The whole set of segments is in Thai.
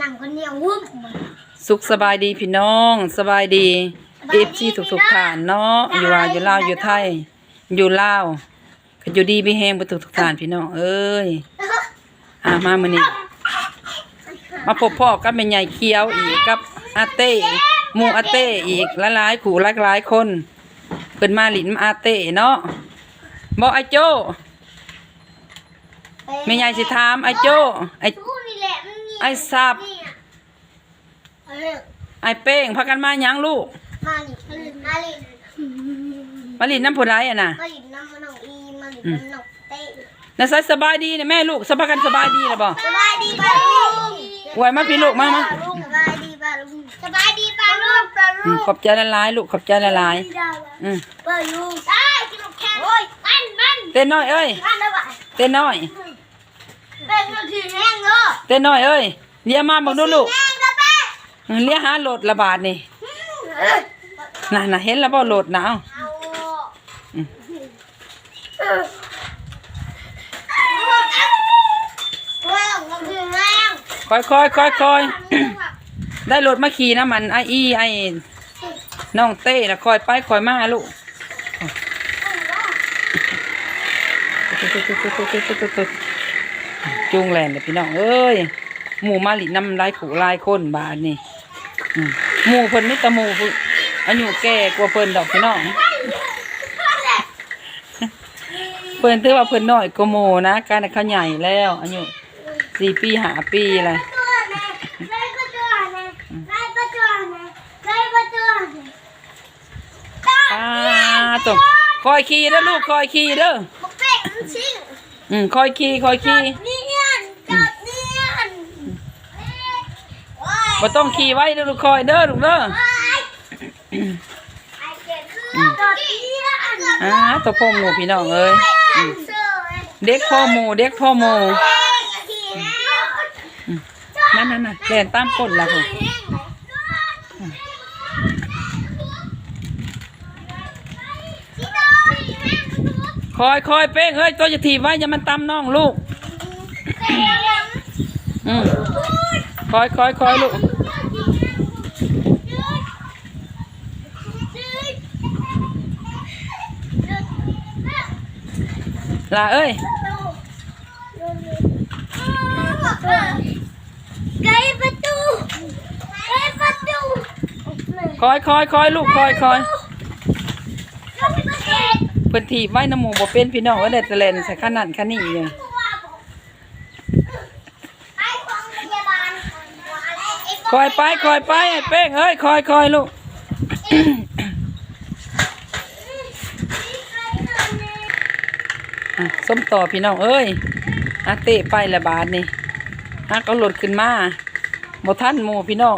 หนังคนเดียววุ้บสุขสบายดีพี่น้อง สบายดีเอฟซีทุกทุกๆท่านเนาะอยู่ลาวอยู่ลาวอยู่ไทย อยู่ลาวก็อยู่ดีมีแฮงบ่ทุกทุกๆท่านพี่น้องเอ้ยอ่ามามื้อนี้มาพบพ่อกับแม่ใหญ่เขียวอีกกับอาเต้หมู่อาเต้อีกหลายๆขู่หลายๆคนเพิ่นมาหลินมาอาเต้เนาะบ่ไอ้โจ้แม่ใหญ่สิถามไอ้โจ้ไอ้ กูนี่แหละมันมีไอ้สับเนี่ยเออไอ้เป้งพากันมาหยังลูกมาลิมาลิมาหลินน้ำผู้ใดอะน่ะมาลิน้ำมันน้องอีมาลิน้ำน้องเต้นะไสสบายดีนะแม่ลูกสบายกันสบายดีนะบ่สบายดีป่าลุงไหวมาพี่ลูกมามาลุงสบายดีป่าลุงสบายดีป่าลุงป่าอืลุมงขอบใจละลายลูกขอบใจละลายอืมป่าลุงได้กินลูกแค่โอ้ยมันมันเต้นน้อยเอ้ยมันแล้วป่ะเต้นน้อย เป็นนาทีแห้งเนาะเต้นน้อยเอ้ยเรียกมาบอกดูลูกแห้งนะแม่อืมเรียกหาโหลดระบาดนี่น่ะน่ะเห็นแล้วบ่โหลดหนาวเอาอืมเรื่องนาทีแห้งค่อยค่อยค่อยค่อยได้โหลดมาขี่นะมันไออีไอน้องเต้น่ะคอยไปคอยมาลูก จุงแลนเลยพี่น้องเอ้ยหมู่มาหลิน้ำลายขู่ลายคนบาดนี่อืมหมู่เพิ่นมิตรหมู่เพิ่นอายุแก่กว่าเพิ่นดอกพี่น้องเพิ่นถือว่าเพิ่นน้อยกว่าหมู่นะการเขาใหญ่แล้วอายุสี่ปีห้าปีอะไรไล่ประตูไหนไล่ประตูไหนไล่ประตูไหนอ่าตกคอยขี่เด้อลูกคอยขี่เด้อบอกเป็ดมันชิงอืมคอยขี่คอยขี่ เนียนจับเนียนโอ้ย บ่ต้องขี่ไว้เด้อลูกคอยเด้อลูกเด้อไอ้เจ็ดคือจับเนียนอ่าตัวพ่อหมู่พี่น้องเอ้ยอืมเสือเด็กพ่อหมู่เด็กพ่อหมู่เอ้ยทีแล้วนั่นนั่นน่ะแล่นตามก้นล่ะพุ่นที่นอนที่แม่มันทุกคอยคอยเป้งเฮ้ยตัวจะถีบไว้อย่ามันตำน้องลูกเสียงอืมคอยคอยคอยลูก ล่ะเอ้ยไกประตูไกประตูคอยคอยคอยลูกคอยคอยเข้าไปประตูเพิ่นถีบไว้น้ำหมูบ่เป็นพี่น้องเอ้ยได้แต่เล่นใส่ขนาดขนี้เลยไอ้ของพยาบาลคอยไปคอยไปไอ้เป้งเอ้ยคอยคอยลูก อะส้มต่อพี่น้องเอ้ยอาเตะไปละบาทนี่ฮักเอาหลดขึ้นมาบ่ทันหมู่พี่น้อง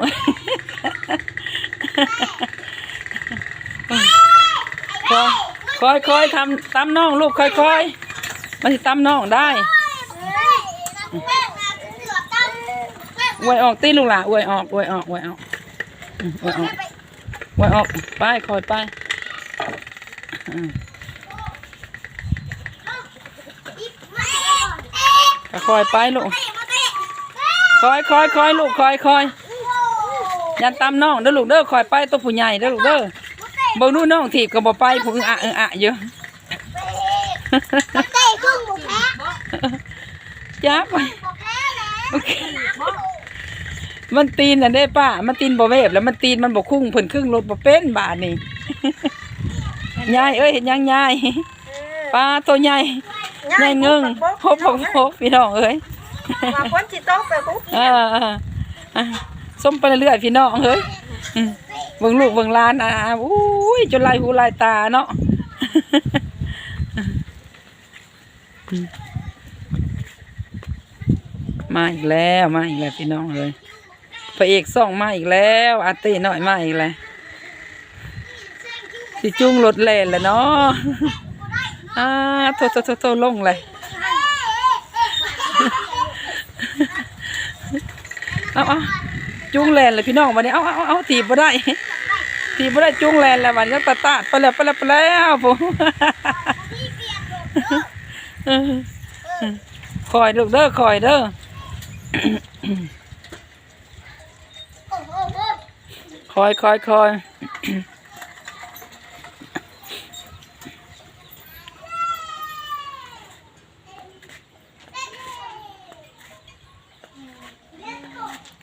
คอยคอยคอยทำตำน้องลูกคอยคอยมันสิตำน้องได้อวยออกตีลูกหล่ะอวยออกอวยออกอวยออกอืมอวยออกอวยออกไปคอยไปอืมก็ คอยไปลูกคอยคอยคอยลูกคอยคอยอยันตำน้องเด้อลูกเด้อคอยไปตัวผู้ใหญ่เด้อลูกเด้อเบิ่งดูน้องถีบก็บ่ไปผู้อึ้งอะอึ้งอะเยอะเต้ครึ่งหมูแพ้จ้าไปหมูแพ้แล้วโอเคมันตีนน่ะเด้ป้ามันตีนบ่เวฟแล้วมันตีนมันบ่คุ้งเพิ่นครึ่งรถบ่เป็นบาทนี่ยายเอ้ยเห็นยังยายปลาตัวใหญ่ ใหญ่เงิงพบพบพบพี่น้องเอ้ยมาพ้นจิตโต๊ะไปปุ๊บเออเอออะส้มไปเรื่อยๆพี่น้องเอ้ยอืมเบิ่งลูกเบิ่งหลานอะอุ้ยจนลายหูลายตาเนาะมาอีกแล้วมาอีกแล้วพี่น้องเลยพระเอกส่องมาอีกแล้ว อาเต้หน่อยมาอีกแล้วสิจุ้งรถแล่นแหล้วเนาะ อ่าโทโทโทโทลงเลยเอาเอาจุ้งแลนเลยพี่น้องวันนี้เอาเอาเอาถีบมาได้ถีบมาได้จุ้งแลนแล้ววันนี้ตาตาดไปแล้วไปแล้วไปแล้วผมคอยลูกเด้อคอยเด้ออยคอยคอย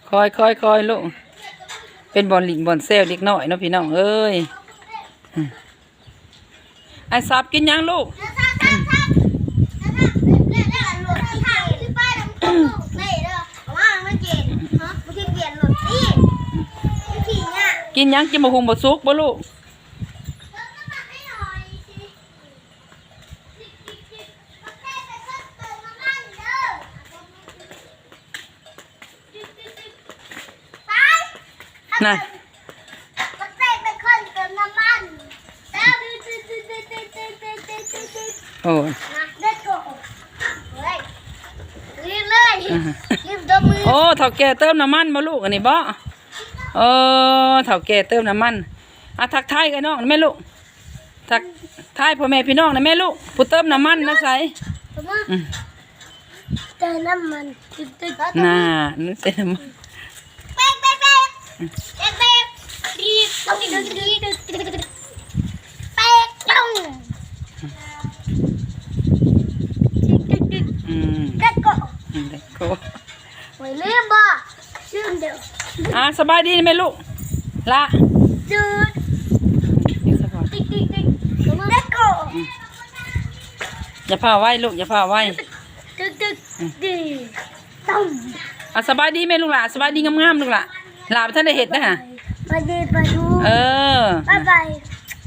คอยคอยคอยลูกเป็นบอลหลินบอลเซลเล็กน้อยเนาะพี่น้องเอ้ยอืมไอ้ซับกินยังลูกแล้วถ้าถ้าถ้าถ้าถ้าหลุ ดที่ทางที่ป้ายน้ำตกไม่เด้ว่ามันเจ็บฮะมันเปลี่ยนหลุดสิมันขี่เนี่ยกินยังกินบะฮุงบะซุกบ่ลูกน่ะโอ้ยโอ้เถ่าแก่เติมน้ำมันบ่ลูกอันนี้บ่เออเถ่าแก่เติมน้ำมันอะทักทายกันน้องนะแม่ลูกทักทายพ่อแม่พี่น้องนะแม่ลูกผู้เติมน้ำมันนะใส่อืมเจอน้ำมันตึ๊ดตึ๊ดน่านั่นใส่น้ำมัน เป๊กเป๊ก องอืมเด็กก็เด็กโกไม่ลืมบ่ชื่อเดียวอะสบายดีไหมลูก ละจืดนี่สบายติ๊กติ๊กติ๊กเด็กก็อย่าพาไว้ลูกอย่าพาไว้ตึ๊ดตึ๊ดดีต้องอะสบายดีไหมลูกหล่ะสบายดีงามๆลูกหล่ะห ล่ะไปท่านได้เห็ดนะฮะไปดีไปดูเออบ๊ายบาย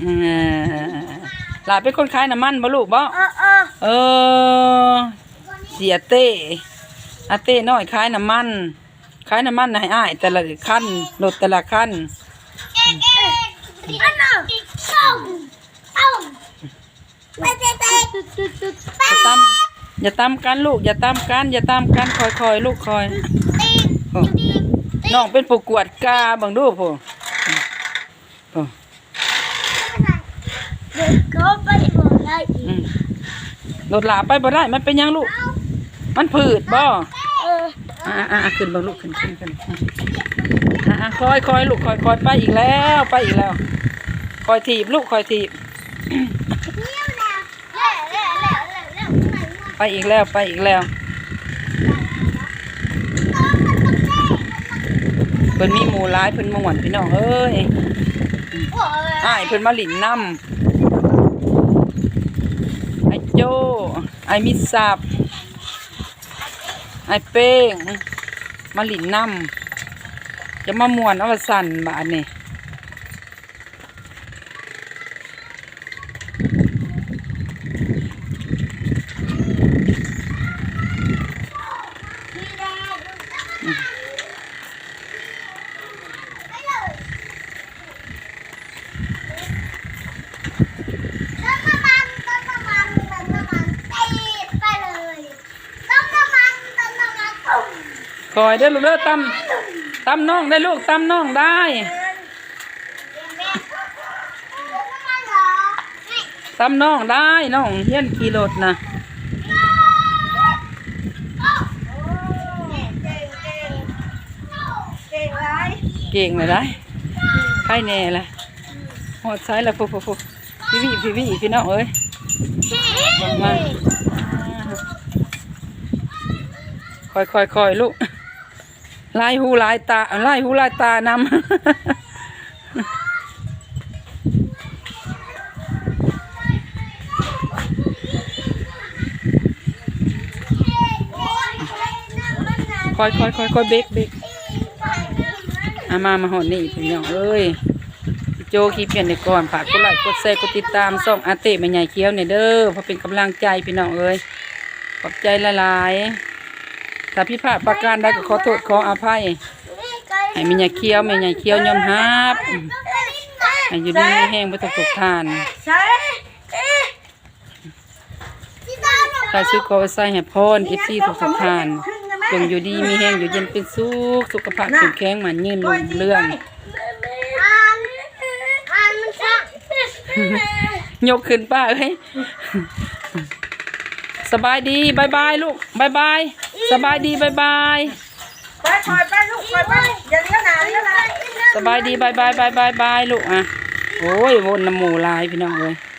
เออหล่ะเป็นคนขายน้ำมันบ่ลูกบ่เออเออเออเสียเต้อาเต้น้อยขายน้ำมันขายน้ำมันให้อ้ายแต่ละคันรถแต่ละคันเอ๊ะเอ๊ะอันน่ะต้องต้องไปเป๊กเป๊กตึ๊ดตึ๊ดตึ๊ดอย่าตามอย่าตามกันลูก อย่าตามกัน อย่าตามกันคอยคอยลูกคอยติ๊กโอ้ติ๊ก น้องเป็นผู้กวดกาบังดูผู้โอ้เด็กก็ไปบอกได้อีอืกมรถหลาไปบ่ได้มันเป็นหยังลูก มันผืดบ่เอออ่าอ่าอ่าขึ้นบังลูกขึ้นขึ้นขึ้นอ่าอ่าคอยคอยลูกคอยคอยไปอีกแล้วไปอีกแล้ว คอยถีบลูกคอยถีบเนี่ยนะเล่เล่เล่เล่เล่ไหนวะไปอีกแล้วไปอีกแล้วเพิ่นมีหมู่ร้ายเพิ่นม่วนพี่น้องเอ้ยโอ้ยอ้ายเพิ่นมาหลินน้ำไอ้โจไอ้มิตรศัพท์ไอ้เป้งมาหลินน้ำจะมาม่วนเอาว่าสั่นบาดนี่ พี่แดงไปเลยต้มน้ำมันต้มน้ำมันต้มน้ำมันตีดไปเลยต้มน้ำมันต้มน้ำมันตุ่ม คอยเด้ลูกเด้อตำตำน้องได้ลูกตำน้องได้ต้มน้ำมันเหรอนี่ตำน้องได้น้องเฮียนขี่รถนะเก่งเก่งเก่งเก่งไรเก่งเลยได้ใครแน่ละหอดซ้ายละฟุฟุฟุพี่วีพี่วีพี่น้องเอ้ยมาคอยคอยคอยลูก ลายหูลายตาลายหูลายตานำคอยคอยคอยคอยเบกเบกอามามาหอนี่พี่น้องเอ้ยโจคีเปลี่ยนในก่อนฝากกดไลค์กดแชร์กดติดตามส่องอาเต้แม่ใหญ่เคี้ยวเนี่ยเด้อเพราะเป็นกำลังใจพี่น้องเอ้ยขอบใจละลาย ถ้าพี่พลาดประการใดก็ขอโทษขออภัยให้แม่ใหญ่เคี้ยวแม่ใหญ่เคี้ยวยอมฮับให้อยู่ดีมีแห้งบ่ต้องตกทานใช่ใครซื้อก็ไว้ใส่ให้พรเอฟซีทุกๆทานจงอยู่ดีมีแห้งอยู่เย็นเป็นสุขสุขภาพแข็งแข็งมันยืนรุ่งเรื่องอ่านอ่านมันชักยกขึ้นป้าเอ้ยสบายดีบายบายลูกบายบาย สบายดีบายบายไปคอยไปลูกคอยไปอย่าเลี้ยวหนาเลี้ยวหนาสบายดีบายบายบายบายบายลูกอะโอ้ยวนน้ำหมูหลายพี่น้องเอ้ยบ